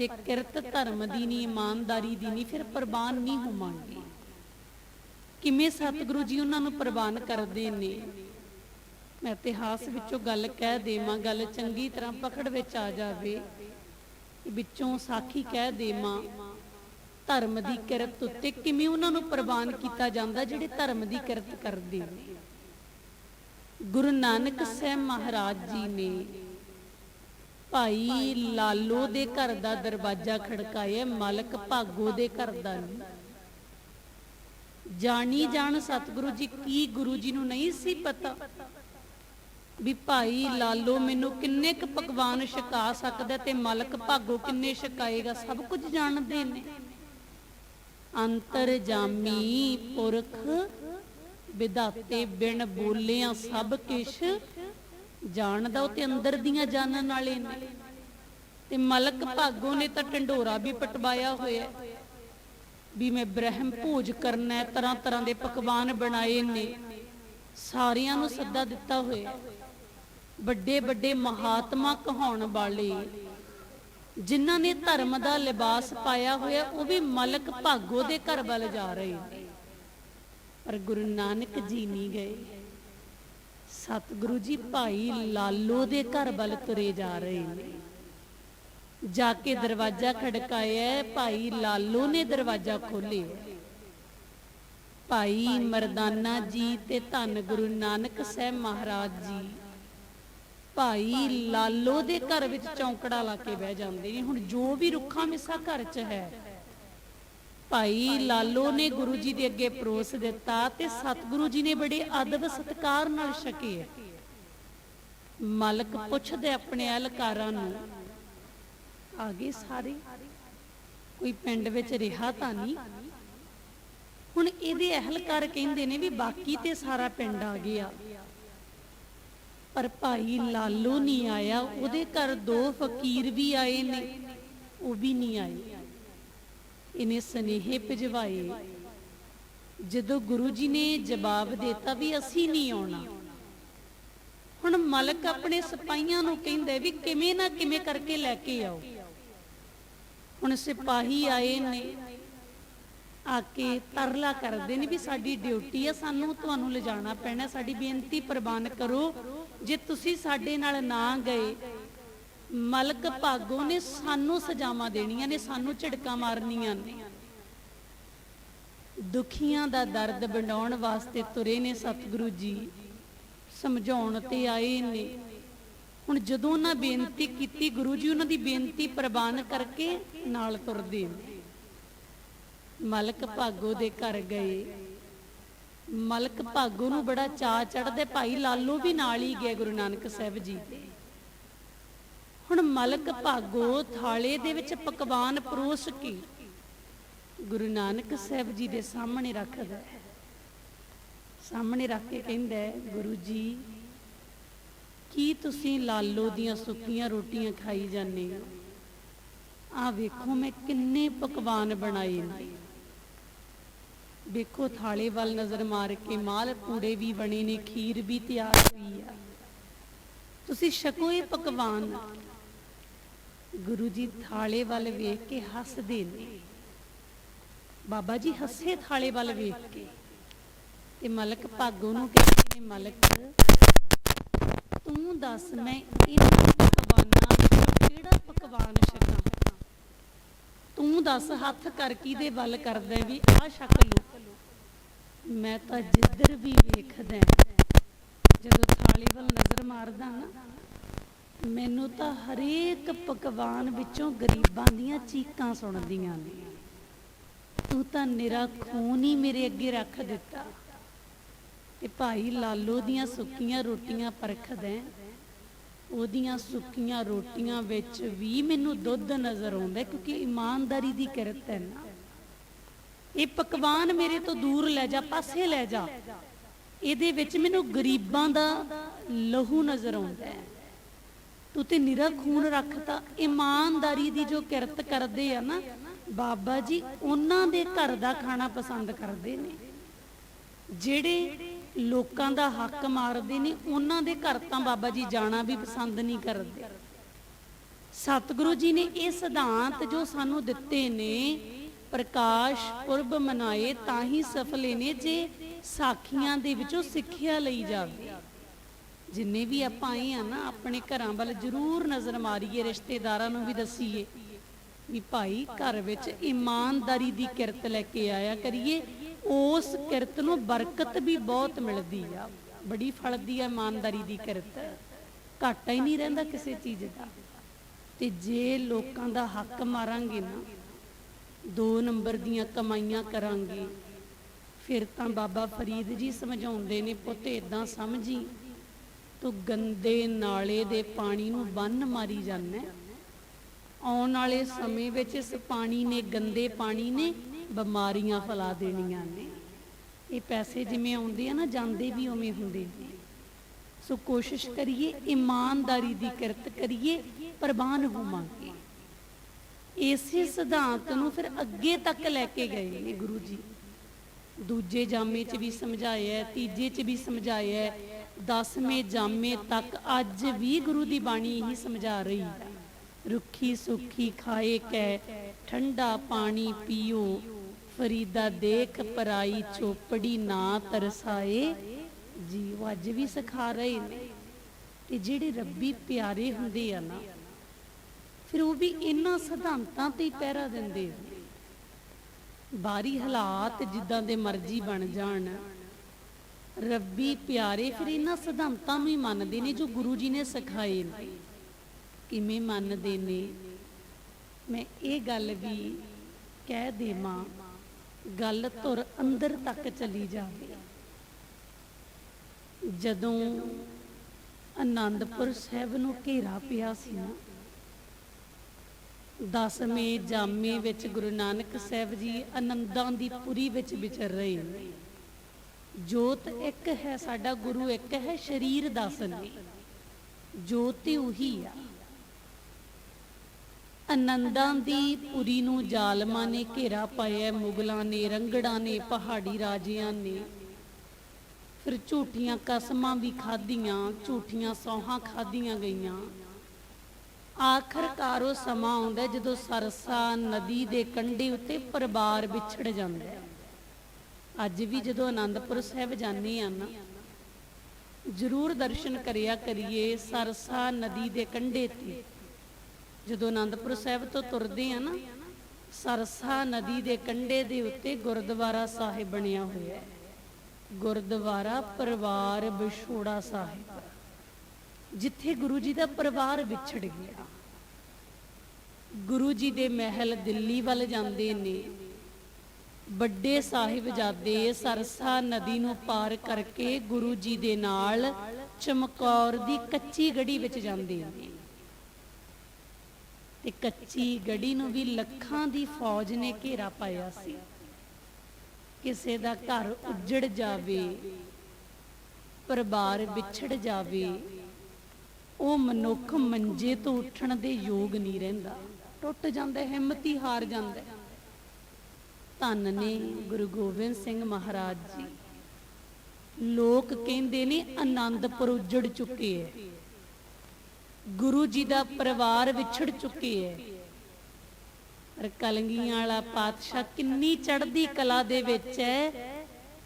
ਜੇ ਕਿਰਤ ਧਰਮ ਦੀ ਨਹੀਂ ਇਮਾਨਦਾਰੀ ਦੀ ਨਹੀਂ ਫਿਰ ਪ੍ਰਵਾਨ ਨਹੀਂ ਹੋਵਾਂਗੇ। ਕਿਵੇਂ ਸਤਿਗੁਰੂ ਜੀ ਉਹਨਾਂ ਨੂੰ ਪ੍ਰਵਾਨ ਕਰਦੇ ਨੇ? ਮੈਂ ਇਤਿਹਾਸ ਵਿੱਚੋਂ ਗੱਲ ਕਹਿ ਦੇਵਾਂ, ਗੱਲ ਚੰਗੀ ਤਰ੍ਹਾਂ ਪਕੜ ਵਿੱਚ ਆ ਜਾਵੇ। ਵਿੱਚੋਂ ਸਾਖੀ ਕਹਿ ਦੇਵਾਂ, ਧਰਮ ਦੀ ਕਿਰਤ ਉੱਤੇ ਕਿਵੇਂ ਉਹਨਾਂ ਨੂੰ ਪ੍ਰਵਾਨ ਕੀਤਾ ਜਾਂਦਾ, ਜਿਹੜੇ ਧਰਮ ਦੀ ਕਿਰਤ ਕਰਦੇ ਨੇ? ਗੁਰੂ ਨਾਨਕ ਸਾਹਿਬ ਮਹਾਰਾਜ ਜੀ ਨੇ ਭਾਈ ਲਾਲੋ ਦੇ ਘਰ ਦਾ ਦਰਵਾਜ਼ਾ ਖੜਕਾਇਆ ਮਾਲਕ ਭਾਗੋ ਦੇ ਘਰ ਦਾ ਨਹੀਂ। ਜਾਣੀ ਜਾਣ ਸਤਿਗੁਰੂ ਜੀ ਕੀ ਗੁਰੂ ਜੀ ਨੂੰ ਨਹੀਂ ਸੀ ਪਤਾ ਵੀ ਭਾਈ ਲਾਲੋ ਮੈਨੂੰ ਕਿੰਨੇ ਕੁ ਪਕਵਾਨ ਛਕਾ ਸਕਦਾ ਤੇ ਮਾਲਕ ਭਾਗੋ ਕਿੰਨੇ ਛਕਾਏਗਾ ਸਭ ਕੁਝ ਜਾਣਦੇ ਨੇ। ਅੰਤਰ ਜਾਮੀ ਪੁਰਖ ਵਿਦਾਤੇ ਬਿਨ ਬੋਲਿਆਂ ਸਭ ਕਿਛ। ਜਾਣਦਾ ਉਹ ਤੇ ਅੰਦਰ ਦੀਆਂ ਜਾਣਨ ਵਾਲੇ ਨੇ। ਤੇ ਮਲਕ ਭਾਗੋ ਨੇ ਤਾਂ ਢੰਡੋਰਾ ਵੀ ਪਟਵਾਇਆ ਹੋਇਆ। ਹੈ। ਵੀ ਮੈਂ ਬ੍ਰਹਮ ਭੋਜ ਕਰਨਾ ਤਰ੍ਹਾਂ ਤਰ੍ਹਾਂ ਦੇ ਪਕਵਾਨ ਬਣਾਏ ਨੇ। ਸਾਰਿਆਂ ਨੂੰ ਸੱਦਾ ਦਿੱਤਾ ਹੋਇਆ। ਵੱਡੇ ਵੱਡੇ ਮਹਾਤਮਾ ਕਹਾਉਣ ਵਾਲੇ। ਜਿਨ੍ਹਾਂ ਨੇ ਧਰਮ ਦਾ ਲਿਬਾਸ ਪਾਇਆ ਹੋਇਆ, ਉਹ ਵੀ ਮਲਕ ਭਾਗੋ ਦੇ ਘਰ ਵੱਲ ਜਾ ਰਹੇ ਪਰ ਗੁਰੂ ਨਾਨਕ ਜੀ ਨਹੀਂ ਗਏ। ਸਤਿਗੁਰੂ ਜੀ ਭਾਈ ਲਾਲੋ ਦੇ ਘਰ ਵੱਲ ਤੁਰੇ ਜਾ ਰਹੇ ਨੇ। ਜਾ ਕੇ ਦਰਵਾਜ਼ਾ ਖੜਕਾਇਆ, ਭਾਈ ਲਾਲੋ ਨੇ ਦਰਵਾਜ਼ਾ ਖੋਲ੍ਹਿਆ। ਭਾਈ ਮਰਦਾਨਾ ਜੀ ਤੇ ਧੰਨ ਗੁਰੂ ਨਾਨਕ ਸਾਹਿਬ ਮਹਾਰਾਜ ਜੀ, ਭਾਈ ਲਾਲੋ ਦੇ ਘਰ ਵਿੱਚ ਚੌਂਕੜਾ ਲਾ ਕੇ ਬਹਿ ਜਾਂਦੇ ਨੇ। ਹੁਣ ਜੋ ਵੀ ਰੁੱਖਾ ਮਿਸਾ ਘਰ 'ਚ ਹੈ ਭਾਈ ਲਾਲੋ ਨੇ ਗੁਰੂ ਜੀ ਦੇ ਅੱਗੇ ਪਰੋਸ ਦਿੱਤਾ ਤੇ ਸਤਿਗੁਰੂ ਜੀ ਨੇ ਬੜੇ ਅਦਬ ਸਤਕਾਰ ਨਾਲ ਛਕੇ ਮਾਲਕ ਪੁੱਛਦੇ ਆਪਣੇ ਅਹਲਕਾਰਾਂ ਨੂੰ ਆ ਗਏ ਸਾਰੇ? ਕੋਈ ਪਿੰਡ ਵਿੱਚ ਰਿਹਾ ਤਾਂ ਨਹੀਂ? ਹੁਣ ਇਹਦੇ ਅਹਲਕਾਰ ਕਹਿੰਦੇ ਨੇ ਵੀ ਬਾਕੀ ਤੇ ਸਾਰਾ ਪਿੰਡ ਆ ਗਿਆ। ਪਰ ਭਾਈ ਲਾਲੋ ਨਹੀਂ ਆਇਆ, ਉਹਦੇ ਘਰ ਦੋ ਫਕੀਰ ਵੀ ਆਏ ਨੇ, ਉਹ ਵੀ ਨਹੀਂ ਆਏ। ਇਹਨੇ ਸਨੇਹੇ ਭਿਜਵਾਏ। ਜਦੋਂ ਗੁਰੂ ਜੀ ਨੇ ਜਵਾਬ ਦਿੱਤਾ ਵੀ ਅਸੀਂ ਨਹੀਂ ਆਉਣਾ, ਹੁਣ ਮਲਕ ਆਪਣੇ ਸਿਪਾਹੀਆਂ ਨੂੰ ਕਹਿੰਦੇ ਵੀ ਕਿਵੇਂ ਨਾ ਕਿਵੇਂ ਕਰਕੇ ਲੈ ਕੇ ਆਓ। ਹੁਣ ਸਿਪਾਹੀ ਆਏ ਨੇ, ਆ ਕੇ ਤਰਲਾ ਕਰਦੇ ਨੇ ਵੀ ਸਾਡੀ ਡਿਊਟੀ ਆ, ਸਾਨੂੰ ਤੁਹਾਨੂੰ ਲਿਜਾਣਾ ਪੈਣਾ, ਸਾਡੀ ਬੇਨਤੀ ਪ੍ਰਵਾਨ ਕਰੋ। ਜੇ ਤੁਸੀਂ ਸਾਡੇ ਨਾਲ ਨਾ ਗਏ ਮਲਕ ਭਾਗੋ ਨੇ ਸਾਨੂੰ ਸਜ਼ਾਵਾਂ ਦੇਣੀਆਂ ਨੇ, ਸਾਨੂੰ ਝੜਕਾਂ ਮਾਰਨੀਆਂ ਨੇ। ਦੁਖੀਆਂ ਦਾ ਦਰਦ ਵੰਡਾਉਣ ਵਾਸਤੇ ਤੁਰੇ ਨੇ ਸਤਿਗੁਰੂ ਜੀ, ਸਮਝਾਉਣ ਤੇ ਆਏ ਨੇ। ਹੁਣ ਜਦੋਂ ਉਹਨਾਂ ਬੇਨਤੀ ਕੀਤੀ, ਗੁਰੂ ਜੀ ਉਹਨਾਂ ਦੀ ਬੇਨਤੀ ਪ੍ਰਵਾਨ ਕਰਕੇ ਨਾਲ ਤੁਰਦੇ ਮਲਕ ਭਾਗੋ ਦੇ ਘਰ ਗਏ। ਮਲਕ ਭਾਗੋ ਨੂੰ ਬੜਾ ਚਾਅ ਚੜਦੇ ਭਾਈ ਲਾਲੋ ਵੀ ਨਾਲ ਹੀ ਗਏ ਗੁਰੂ ਨਾਨਕ ਸਾਹਿਬ ਜੀ। ਦੇ ਹੁਣ ਮਲਕ ਭਾਗੋ ਥਾਲੇ ਦੇ ਵਿੱਚ ਪਕਵਾਨ ਪਰੋਸ ਕੇ ਗੁਰੂ ਨਾਨਕ ਸਾਹਿਬ ਜੀ ਦੇ ਸਾਹਮਣੇ ਰੱਖਦਾ ਹੈ। ਸਾਹਮਣੇ ਰੱਖ ਕੇ ਕਹਿੰਦਾ ਗੁਰੂ ਜੀ, ਕੀ ਤੁਸੀਂ ਲਾਲੋ ਦੀਆਂ ਸੁੱਕੀਆਂ ਰੋਟੀਆਂ ਖਾਈ ਜਾਂਦੇ ਹੋ? ਆ ਵੇਖੋ ਮੈਂ ਕਿੰਨੇ ਪਕਵਾਨ ਬਣਾਏ ਨੇ। ਵੇਖੋ ਥਾਲੇ ਵੱਲ ਨਜ਼ਰ ਮਾਰ ਕੇ ਮਾਲ ਪੂੜੇ ਵੀ ਬਣੇ ਨੇ, ਖੀਰ ਵੀ ਤਿਆਰ ਹੋਈ ਆ। ਤੁਸੀਂ ਛਕੋ ਇਹ ਪਕਵਾਨ। ਗੁਰੂ ਜੀ ਥਾਲੇ ਵੱਲ ਵੇਖ ਕੇ ਹੱਸਦੇ ਨੇ। ਬਾਬਾ ਜੀ ਹੱਸੇ ਥਾਲੇ ਵੱਲ ਵੇਖ ਕੇ। ਤੇ ਮਲਕ ਭਾਗੋ ਨੂੰ ਕਹਿੰਦੇ ਨੇ, ਮਲਕ, ਤੂੰ ਦੱਸ ਮੈਂ ਇਹਨਾਂ ਪਕਵਾਨਾਂ ਕਿਹੜਾ ਪਕਵਾਨ ਛਕਾਂ? ਤੂੰ ਦੱਸ ਹੱਥ ਕਰ ਕਿਹਦੇ ਵੱਲ ਕਰਦਾ ਵੀ ਆਹ ਛਕ ਲੋ ਮੈਂ ਤਾਂ ਜਿੱਧਰ ਵੀ ਵੇਖਦਾ, ਜਦੋਂ ਥਾਲੀ ਵੱਲ ਨਜ਼ਰ ਮਾਰਦਾ ਨਾ ਮੈਨੂੰ ਤਾਂ ਹਰੇਕ ਪਕਵਾਨ ਵਿੱਚੋਂ ਗਰੀਬਾਂ ਦੀਆਂ ਚੀਕਾਂ ਸੁਣਦੀਆਂ ਨੇ। ਤੂੰ ਤਾਂ ਨਿਰਾ ਖੂਨ ਹੀ ਮੇਰੇ ਅੱਗੇ ਰੱਖ ਦਿੱਤਾ। ਤੇ ਭਾਈ ਲਾਲੋ ਦੀਆਂ ਸੁੱਕੀਆਂ ਰੋਟੀਆਂ ਪਰਖਦਾ ਉਹਦੀਆਂ ਸੁੱਕੀਆਂ ਰੋਟੀਆਂ ਵਿੱਚ ਵੀ ਮੈਨੂੰ ਦੁੱਧ ਨਜ਼ਰ ਆਉਂਦਾ ਕਿਉਂਕਿ ਇਮਾਨਦਾਰੀ ਦੀ ਕਿਰਤ ਹੈ ਨਾ। ਇਹ ਪਕਵਾਨ ਮੇਰੇ ਤੋਂ ਦੂਰ ਲੈ ਜਾ, ਪਾਸੇ ਲੈ ਜਾ। ਇਹਦੇ ਵਿੱਚ ਮੈਨੂੰ ਗਰੀਬਾਂ ਦਾ ਲਹੂ ਨਜ਼ਰ ਆਉਂਦਾ ਹੈ। ਤੂੰ ਤੇ ਨਿਰਾ ਖੂਨ ਰੱਖਤਾ। ਇਮਾਨਦਾਰੀ ਦੀ ਜੋ ਕਿਰਤ ਕਰਦੇ ਆ ਨਾ, ਬਾਬਾ ਜੀ, ਉਹਨਾਂ ਦੇ ਘਰ ਦਾ ਖਾਣਾ ਪਸੰਦ ਕਰਦੇ ਨੇ। ਜਿਹੜੇ ਲੋਕਾਂ ਦਾ ਹੱਕ ਮਾਰਦੇ ਨੇ, ਉਹਨਾਂ ਦੇ ਘਰ ਤਾਂ ਬਾਬਾ ਜੀ ਜਾਣਾ ਵੀ ਪਸੰਦ ਨਹੀਂ ਕਰਦੇ। ਸਤਿਗੁਰੂ ਜੀ ਨੇ ਇਹ ਸਿਧਾਂਤ ਜੋ ਸਾਨੂੰ ਦਿੱਤੇ ਨੇ, ਪ੍ਰਕਾਸ਼ ਪੁਰਬ ਮਨਾਏ ਤਾਂ ਹੀ ਸਫਲੇ ਨੇ, ਜੇ ਸਾਖੀਆਂ ਦੇ ਵਿੱਚੋਂ ਸਿੱਖਿਆ ਲਈ ਜਾਵੇ। ਜਿੰਨੇ ਵੀ ਆਪਾਂ ਆਏ ਆ ਨਾ, ਆਪਣੇ ਘਰਾਂ ਵੱਲ ਜ਼ਰੂਰ ਨਜ਼ਰ ਮਾਰੀਏ, ਰਿਸ਼ਤੇਦਾਰਾਂ ਨੂੰ ਵੀ ਦਸੀਏ ਵੀ ਭਾਈ ਘਰ ਵਿੱਚ ਇਮਾਨਦਾਰੀ ਦੀ ਕਿਰਤ ਲੈ ਕੇ ਆਇਆ ਕਰੀਏ, ਉਸ ਕਿਰਤ ਨੂੰ ਬਰਕਤ ਵੀ ਬਹੁਤ ਮਿਲਦੀ ਆ। ਬੜੀ ਫਲਦੀ ਆ ਇਮਾਨਦਾਰੀ ਦੀ ਕਿਰਤ। ਘਾਟਾ ਹੀ ਨਹੀਂ ਰਹਿੰਦਾ ਕਿਸੇ ਚੀਜ਼ ਦਾ। ਤੇ ਜੇ ਲੋਕਾਂ ਦਾ ਹੱਕ ਮਾਰਾਂਗੇ ਨਾ, ਦੋ ਨੰਬਰ ਦੀਆਂ ਕਮਾਈਆਂ ਕਰਾਂਗੇ, ਫਿਰ ਤਾਂ ਬਾਬਾ ਫਰੀਦ ਜੀ ਸਮਝਾਉਂਦੇ ਨੇ, ਪੁੱਤ ਇਦਾਂ ਸਮਝੀ। ਤੂੰ ਗੰਦੇ ਨਾਲੇ ਦੇ ਪਾਣੀ ਨੂੰ ਬੰਨ ਮਾਰੀ ਜਾਂਦਾ। ਆਉਣ ਵਾਲੇ ਸਮੇਂ ਵਿੱਚ ਇਸ ਪਾਣੀ ਨੇ ਗੰਦੇ ਪਾਣੀ ਨੇ ਬਿਮਾਰੀਆਂ ਫੈਲਾ ਦੇਣੀਆਂ ਨੇ। ਇਹ ਪੈਸੇ ਜਿਵੇਂ ਆਉਂਦੇ ਆ ਨਾ, ਜਾਂਦੇ ਵੀ ਉਵੇਂ ਹੁੰਦੇ ਸੋ ਕੋਸ਼ਿਸ਼ ਕਰੀਏ, ਇਮਾਨਦਾਰੀ ਦੀ ਕਿਰਤ ਕਰੀਏ, ਪ੍ਰਵਾਨ ਹੋਵਾਂਗੇ। ਇਸੇ ਸਿਧਾਂਤ ਨੂੰ ਫਿਰ ਅੱਗੇ ਤੱਕ ਲੈ ਕੇ ਗਏ ਨੇ ਗੁਰੂ ਜੀ। ਦੂਜੇ ਜਾਮੇ 'ਚ ਵੀ ਸਮਝਾਇਆ, ਤੀਜੇ 'ਚ ਵੀ ਸਮਝਾਇਆ ਦਸਵੇਂ ਜਾਮੇ ਤੱਕ ਅੱਜ ਵੀ ਗੁਰੂ ਦੀ ਬਾਣੀ ਇਹੀ ਸਮਝਾ ਰਹੀ। ਹੈ ਰੁੱਖੀ ਸੁੱਖੀ ਖਾਏ ਕੈ, ਠੰਡਾ ਪਾਣੀ ਪੀਓ। ਫਰੀਦਾ ਦੇਖ ਪਰਾਈ ਚੋਪੜੀ ਨਾ ਤਰਸਾਏ। ਜੀ ਉਹ ਅੱਜ ਵੀ ਸਿਖਾ ਰਹੇ ਨੇ। ਤੇ ਜਿਹੜੇ ਰੱਬੀ ਪਿਆਰੇ ਹੁੰਦੇ ਆ ਨਾ, ਫਿਰ ਉਹ ਵੀ ਇਹਨਾਂ ਸਿਧਾਂਤਾਂ ਤੇ ਪਹਿਰਾ ਦਿੰਦੇ ਆ। ਬਾਰੀ ਹਾਲਾਤ ਜਿੱਦਾਂ ਦੇ ਮਰਜ਼ੀ ਬਣ ਜਾਣ। ਰੱਬੀ ਪਿਆਰੇ, ਫਿਰ ਇਹਨਾਂ ਸਿਧਾਂਤਾਂ ਨੂੰ ਹੀ ਮੰਨਦੇ ਨੇ ਜੋ ਗੁਰੂ ਜੀ ਨੇ ਸਿਖਾਏ ਨੇ। ਕਿਵੇਂ ਮੰਨਦੇ ਨੇ? ਮੈਂ ਇਹ ਗੱਲ ਵੀ ਕਹਿ ਦੇਵਾਂ, ਗੱਲ ਤੁਰ ਅੰਦਰ ਤੱਕ ਚਲੀ ਜਾਵੇ। ਜਦੋਂ ਆਨੰਦਪੁਰ ਸਾਹਿਬ ਨੂੰ ਘੇਰਾ ਪਿਆ ਸੀ ਨਾ, ਦਸਵੇਂ ਜਾਮੇ ਵਿੱਚ ਗੁਰੂ ਨਾਨਕ ਸਾਹਿਬ ਜੀ ਆਨੰਦਾਂ ਦੀ ਪੁਰੀ ਵਿੱਚ ਵਿਚਰ ਰਹੇ ਨੇ। ਜੋਤ ਇੱਕ ਹੈ, ਸਾਡਾ ਗੁਰੂ ਇੱਕ ਹੈ, ਸ਼ਰੀਰ ਦਸ ਨੇ ਜੋਤ ਤੇ ਉਹੀ ਆ। ਆਨੰਦਾਂ ਦੀ ਪੁਰੀ ਨੂੰ ਜ਼ਾਲਮਾਂ ਨੇ ਘੇਰਾ ਪਾਇਆ, ਮੁਗਲਾਂ ਨੇ, ਰੰਗੜਾਂ ਨੇ, ਪਹਾੜੀ ਰਾਜਿਆਂ ਨੇ। ਫਿਰ ਝੂਠੀਆਂ ਕਸਮਾਂ ਵੀ ਖਾਧੀਆਂ, ਝੂਠੀਆਂ ਸੌਹਾਂ ਖਾਧੀਆਂ ਗਈਆਂ। ਆਖਰਕਾਰ ਉਹ ਸਮਾਂ ਆਉਂਦਾ ਜਦੋਂ ਸਰਸਾ ਨਦੀ ਦੇ ਕੰਢੇ ਉੱਤੇ ਪਰਿਵਾਰ ਵਿਛੜ ਜਾਂਦਾ ਹੈ। ਅੱਜ ਵੀ ਜਦੋਂ ਆਨੰਦਪੁਰ ਸਾਹਿਬ ਜਾਂਦੇ ਆ ਨਾ, ਜ਼ਰੂਰ ਦਰਸ਼ਨ ਕਰਿਆ ਕਰੀਏ ਸਰਸਾ ਨਦੀ ਦੇ ਕੰਢੇ ਤੇ। ਜਦੋਂ ਆਨੰਦਪੁਰ ਸਾਹਿਬ ਤੋਂ ਤੁਰਦੇ ਆ ਨਾ, ਸਰਸਾ ਨਦੀ ਦੇ ਕੰਢੇ ਦੇ ਉੱਤੇ ਗੁਰਦੁਆਰਾ ਸਾਹਿਬ ਬਣਿਆ ਹੋਇਆ ਹੈ। ਗੁਰਦੁਆਰਾ ਪਰਿਵਾਰ ਵਿਛੋੜਾ ਸਾਹਿਬ। ਜਿੱਥੇ ਗੁਰੂ ਜੀ ਦਾ ਪਰਿਵਾਰ ਵਿਛੜ ਗਿਆ। ਗੁਰੂ ਜੀ ਦੇ ਮਹਿਲ ਦਿੱਲੀ ਵੱਲ ਜਾਂਦੇ ਨੇ। ਵੱਡੇ ਸਾਹਿਬਜ਼ਾਦੇ ਸਰਸਾ ਨਦੀ ਨੂੰ ਪਾਰ ਕਰਕੇ ਗੁਰੂ ਜੀ ਦੇ ਨਾਲ ਚਮਕੌਰ ਦੀ ਕੱਚੀ ਗੜੀ ਵਿੱਚ ਜਾਂਦੇ ਨੇ ਤੇ ਕੱਚੀ ਗੜੀ ਨੂੰ ਵੀ ਲੱਖਾਂ ਦੀ ਫੌਜ ਨੇ ਘੇਰਾ ਪਾਇਆ ਸੀ। ਕਿਸੇ ਦਾ ਘਰ ਉੱਜੜ ਜਾਵੇ ਪਰਿਵਾਰ ਵਿਛੜ ਜਾਵੇ ਉਹ ਮਨੁੱਖ ਮੰਜੇ ਤੋਂ ਉੱਠਣ ਦੇ ਯੋਗ ਨਹੀਂ ਰਹਿੰਦਾ। ਟੁੱਟ ਜਾਂਦਾ ਹੈ, ਹਿੰਮਤ ਹੀ ਹਾਰ ਜਾਂਦਾ। ਧੰਨ ਨੇ ਗੁਰੂ ਗੋਬਿੰਦ ਸਿੰਘ ਮਹਾਰਾਜ ਜੀ। ਲੋਕ ਕਹਿੰਦੇ ਨੇ ਆਨੰਦਪੁਰ ਉੱਜੜ ਚੁੱਕੇ ਹੈ ਗੁਰੂ ਜੀ ਦਾ ਪਰਿਵਾਰ ਵਿਛੜ ਚੁੱਕੇ ਹੈ ਪਰ ਕਲੰਗੀਆਂ ਵਾਲਾ ਪਾਤਸ਼ਾਹ ਕਿੰਨੀ ਚੜ੍ਹਦੀ ਕਲਾ ਦੇ ਵਿੱਚ ਹੈ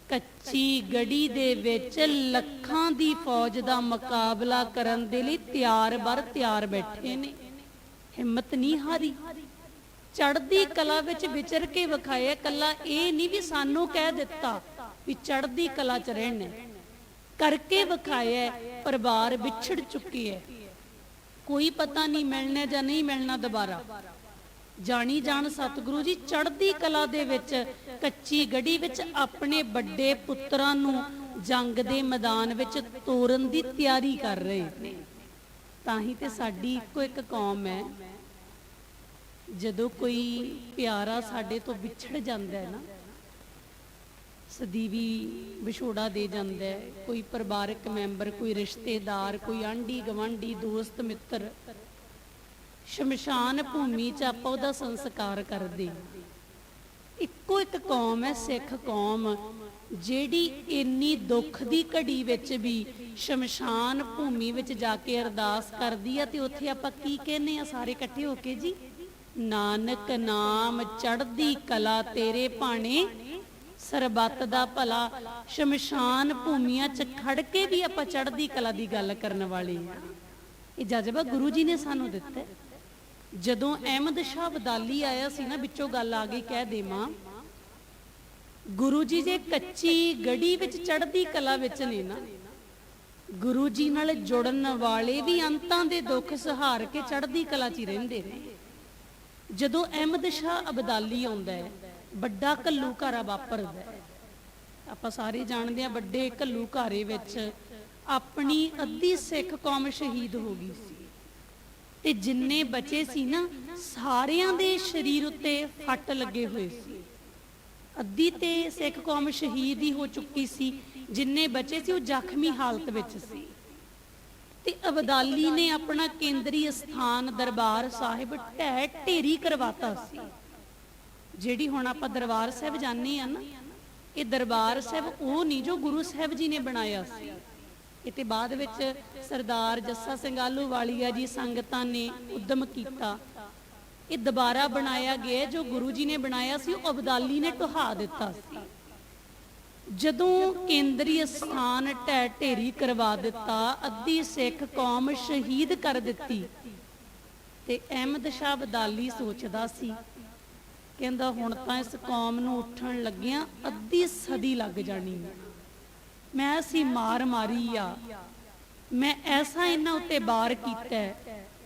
ਕੱਚੀ ਗੜੀ ਦੇ ਵਿੱਚ ਲੱਖਾਂ ਦੀ ਫੌਜ ਦਾ ਮੁਕਾਬਲਾ ਕਰਨ ਦੇ ਲਈ ਤਿਆਰ ਬਰ ਤਿਆਰ ਬੈਠੇ ਨੇ। ਹਿੰਮਤ ਨਹੀਂ ਹਾਰੀ। ਚੜਦੀ ਕਲਾ ਵਿੱਚ ਵਿਚਰ ਕੇ ਵਿਖਾਇਆ ਕੱਲਾ ਇਹ ਨਹੀਂ ਵੀ ਸਾਨੂੰ ਕਹਿ ਦਿੱਤਾ ਵੀ ਚੜਦੀ ਕਲਾ ਚ ਰਹਿਣਾ। ਕਰਕੇ ਵਿਖਾਇਆ, ਪਰਿਵਾਰ ਵਿਛੜ ਚੁੱਕੀ ਹੈ। ਕੋਈ ਪਤਾ ਨਹੀਂ ਮਿਲਣਾ ਜਾਂ ਨਹੀਂ ਮਿਲਣਾ ਦੁਬਾਰਾ। ਜਾਣੀ ਜਾਣ ਸਤਿਗੁਰੂ ਜੀ, ਚੜ੍ਹਦੀ ਕਲਾ ਦੇ ਵਿੱਚ, ਕੱਚੀ ਗੜੀ ਵਿੱਚ ਆਪਣੇ ਵੱਡੇ ਪੁੱਤਰਾਂ ਨੂੰ ਜੰਗ ਦੇ ਮੈਦਾਨ ਵਿੱਚ ਤੋਰਨ ਦੀ ਤਿਆਰੀ ਕਰ ਰਹੇ। ਨੇ ਤਾਂ ਹੀ ਤੇ ਸਾਡੀ ਇੱਕੋ ਇੱਕ ਕੌਮ ਹੈ। ਜਦੋਂ ਕੋਈ ਪਿਆਰਾ ਸਾਡੇ ਤੋਂ ਵਿਛੜ ਜਾਂਦਾ ਹੈ ਨਾ, ਸਦੀਵੀ ਵਿਛੋੜਾ ਦੇ ਜਾਂਦਾ ਹੈ, ਕੋਈ ਪਰਿਵਾਰਕ ਮੈਂਬਰ, ਕੋਈ ਰਿਸ਼ਤੇਦਾਰ, ਕੋਈ ਆਂਢੀ ਗਵਾਂਢੀ ਦੋਸਤ, ਮਿੱਤਰ, ਸ਼ਮਸ਼ਾਨ ਭੂਮੀ 'ਚ ਆਪਾਂ ਉਹਦਾ ਸੰਸਕਾਰ ਕਰਦੇ ਇੱਕੋ ਇੱਕ ਕੌਮ ਹੈ, ਸਿੱਖ ਕੌਮ, ਜਿਹੜੀ ਇੰਨੀ ਦੁੱਖ ਦੀ ਘੜੀ ਵਿੱਚ ਵੀ ਸ਼ਮਸ਼ਾਨ ਭੂਮੀ ਵਿੱਚ ਜਾ ਕੇ ਅਰਦਾਸ ਕਰਦੀ ਆ ਤੇ ਉੱਥੇ ਆਪਾਂ ਕੀ ਕਹਿੰਨੇ ਆ ਸਾਰੇ ਇਕੱਠੇ ਹੋ ਕੇ ਜੀ? ਨਾਨਕ ਨਾਮ ਚੜਦੀ ਕਲਾ ਤੇਰੇ ਭਾਣੇ, ਸਰਬੱਤ ਦਾ ਭਲਾ, ਸ਼ਮਸ਼ਾਨ ਭੂਮੀਆਂ 'ਚ ਖੜ ਕੇ ਵੀ ਆਪਾਂ ਚੜ੍ਹਦੀ ਕਲਾ ਦੀ ਗੱਲ ਕਰਨ ਵਾਲੇ ਆ ਇਹ ਜਜ਼ਬਾ ਗੁਰੂ ਜੀ ਨੇ ਸਾਨੂੰ ਦਿੱਤਾ ਜਦੋਂ ਅਹਿਮਦ ਸ਼ਾਹ ਅਬਦਾਲੀ ਆਇਆ ਸੀ ਨਾ, ਵਿੱਚੋਂ ਗੱਲ ਆ ਗਈ, ਕਹਿ ਦੇਵਾਂ, ਗੁਰੂ ਜੀ ਜੇ ਕੱਚੀ ਗੜੀ ਵਿੱਚ ਚੜ੍ਹਦੀ ਕਲਾ ਵਿੱਚ ਨੇ ਨਾ, ਗੁਰੂ ਜੀ ਨਾਲ ਜੁੜਨ ਵਾਲੇ ਵੀ ਅੰਤਾਂ ਦੇ ਦੁੱਖ ਸਹਾਰ ਕੇ ਚੜਦੀ ਕਲਾ 'ਚ ਹੀ ਰਹਿੰਦੇ ਨੇ। ਜਦੋਂ ਅਹਿਮਦ ਸ਼ਾਹ ਅਬਦਾਲੀ ਆਉਂਦਾ ਹੈ, ਵੱਡਾ ਘੱਲੂ ਘਾਰਾ ਵਾਪਰਦਾ ਹੈ। ਆਪਾਂ ਸਾਰੇ ਜਾਣਦੇ ਆ ਵੱਡੇ ਘੱਲੂ ਘਾਰੇ ਵਿੱਚ ਆਪਣੀ ਅੱਧੀ ਸਿੱਖ ਕੌਮ ਸ਼ਹੀਦ ਹੋ ਗਈ ਸੀ। ਤੇ ਜਿੰਨੇ ਬਚੇ ਸੀ ਨਾ, ਸਾਰਿਆਂ ਦੇ ਸਰੀਰ ਉੱਤੇ ਫੱਟ ਲੱਗੇ ਹੋਏ ਸੀ। ਅੱਧੀ ਤੇ ਸਿੱਖ ਕੌਮ ਸ਼ਹੀਦ ਹੀ ਹੋ ਚੁੱਕੀ ਸੀ, ਜਿੰਨੇ ਬਚੇ ਸੀ ਉਹ ਜ਼ਖਮੀ ਹਾਲਤ ਵਿੱਚ ਸੀ। ਤੇ ਅਬਦਾਲੀ ਨੇ ਆਪਣਾ ਕੇਂਦਰੀ ਸਥਾਨ ਦਰਬਾਰ ਸਾਹਿਬ ਢਹਿ ਢੇਰੀ ਕਰਵਾਤਾ ਸੀ। ਜਿਹੜੀ ਹੁਣ ਆਪਾਂ ਦਰਬਾਰ ਸਾਹਿਬ ਜਾਂਦੇ ਆ ਨਾ, ਇਹ ਦਰਬਾਰ ਸਾਹਿਬ ਉਹ ਨਹੀਂ ਜੋ ਗੁਰੂ ਸਾਹਿਬ ਜੀ ਨੇ ਬਣਾਇਆ ਸੀ। ਇਹ ਤੇ ਬਾਅਦ ਵਿੱਚ ਸਰਦਾਰ ਜੱਸਾ ਸਿੰਘ ਆਲੂਵਾਲੀਆ ਜੀ ਸੰਗਤਾਂ ਨੇ ਉਦਮ ਕੀਤਾ। ਇਹ ਦੁਬਾਰਾ ਬਣਾਇਆ ਗਿਆ, ਜੋ ਗੁਰੂ ਜੀ ਨੇ ਬਣਾਇਆ ਸੀ, ਉਹ ਅਬਦਾਲੀ ਨੇ ਢਹਾ ਦਿੱਤਾ ਸੀ। ਜਦੋਂ ਕੇਂਦਰੀ ਸਥਾਨ ਢਹਿ ਢੇਰੀ ਕਰਵਾ ਦਿੱਤਾ, ਅੱਧੀ ਸਿੱਖ ਕੌਮ ਸ਼ਹੀਦ ਕਰ ਦਿੱਤੀ। ਤੇ ਅਹਿਮਦ ਸ਼ਾਹ ਅਬਦਾਲੀ ਸੋਚਦਾ ਸੀ, ਕਹਿੰਦਾ ਹੁਣ ਤਾਂ ਇਸ ਕੌਮ ਨੂੰ ਉੱਠਣ ਲੱਗਿਆਂ ਅੱਧੀ ਸਦੀ ਲੱਗ ਜਾਣੀ ਹੈ ਮੈਂ ਸੀ ਮਾਰ ਮਾਰੀ ਆ। ਮੈਂ ਐਸਾ ਇਹਨਾਂ ਉੱਤੇ ਬਾਰ ਕੀਤਾ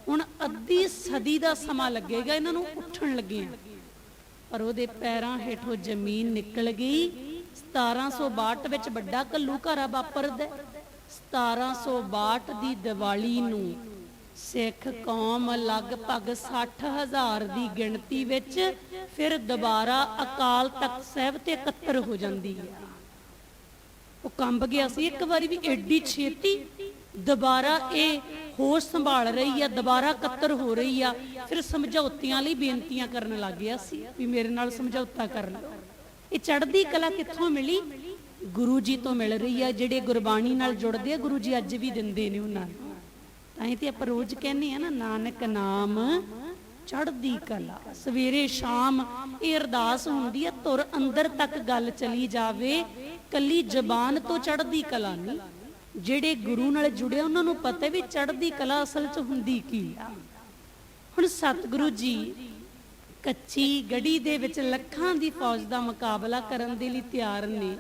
ਹੁਣ ਅੱਧੀ ਸਦੀ ਦਾ ਸਮਾਂ ਲੱਗੇਗਾ, ਇਹਨਾਂ ਨੂੰ ਉੱਠਣ ਲੱਗਿਆਂ ਪਰ ਉਹਦੇ ਪੈਰਾਂ ਹੇਠੋਂ ਜ਼ਮੀਨ ਨਿਕਲ ਗਈ। 1762 ਵਿੱਚ ਵੱਡਾ ਕੱਲੂ ਘਾਰਾ ਵਾਪਰਦਾ ਹੈ। 1762 ਦੀ ਦੀਵਾਲੀ ਨੂੰ ਸਿੱਖ ਕੌਮ ਲਗਭਗ 60000 ਦੀ ਗਿਣਤੀ ਵਿੱਚ ਫਿਰ ਦੁਬਾਰਾ ਅਕਾਲ ਤਖਤ ਸਾਹਿਬ ਤੇ ਇਕੱਤਰ ਹੋ ਜਾਂਦੀ ਹੈ ਉਹ ਕੰਬ ਗਿਆ ਸੀ ਇੱਕ ਵਾਰੀ ਵੀ ਐਡੀ ਛੇਤੀ, ਦੁਬਾਰਾ ਇਹ ਹੋਸ਼ ਸੰਭਾਲ ਰਹੀ ਆ, ਦੁਬਾਰਾ ਇਕੱਤਰ ਹੋ ਰਹੀ ਆ, ਫਿਰ ਸਮਝੌਤਿਆਂ ਲਈ ਬੇਨਤੀਆਂ ਕਰਨ ਲੱਗ ਗਿਆ ਸੀ ਵੀ ਮੇਰੇ ਨਾਲ ਸਮਝੌਤਾ ਕਰ ਲਓ ਇਹ ਚੜ੍ਹਦੀ ਕਲਾ ਕਿੱਥੋਂ ਮਿਲੀ? ਗੁਰੂ ਜੀ ਤੋਂ ਮਿਲ ਰਹੀ ਆ, ਜਿਹੜੇ ਗੁਰਬਾਣੀ ਨਾਲ ਜੁੜਦੇ ਆ, ਗੁਰੂ ਜੀ ਅੱਜ ਵੀ ਦਿੰਦੇ ਨੇ ਉਹਨਾਂ ਨੂੰ। ਤਾਂ ਹੀ ਤੇ ਆਪਾਂ ਰੋਜ਼ ਕਹਿੰਦੇ ਆ ਨਾ, ਨਾਨਕ ਨਾਮ ਚੜ੍ਹਦੀ ਕਲਾ। ਸਵੇਰੇ ਸ਼ਾਮ ਇਹ ਅਰਦਾਸ ਹੁੰਦੀ ਆ, ਤੁਰ ਅੰਦਰ ਤੱਕ ਗੱਲ ਚਲੀ ਜਾਵੇ, ਕੱਲੀ ਜ਼ਬਾਨ ਤੋਂ ਚੜ੍ਹਦੀ ਕਲਾ ਨਹੀਂ। ਜਿਹੜੇ ਗੁਰੂ ਨਾਲ ਜੁੜੇ ਉਹਨਾਂ ਨੂੰ ਪਤਾ ਵੀ ਚੜ੍ਹਦੀ ਕਲਾ ਅਸਲ 'ਚ ਹੁੰਦੀ ਕੀ ਆ। ਹੁਣ ਸਤਿਗੁਰੂ ਜੀ ਕੱਚੀ ਗੜੀ ਦੇ ਵਿੱਚ ਲੱਖਾਂ ਦੀ ਫੌਜ ਦਾ ਮੁਕਾਬਲਾ ਕਰਨ ਦੇ ਲਈ ਤਿਆਰ ਨੇ।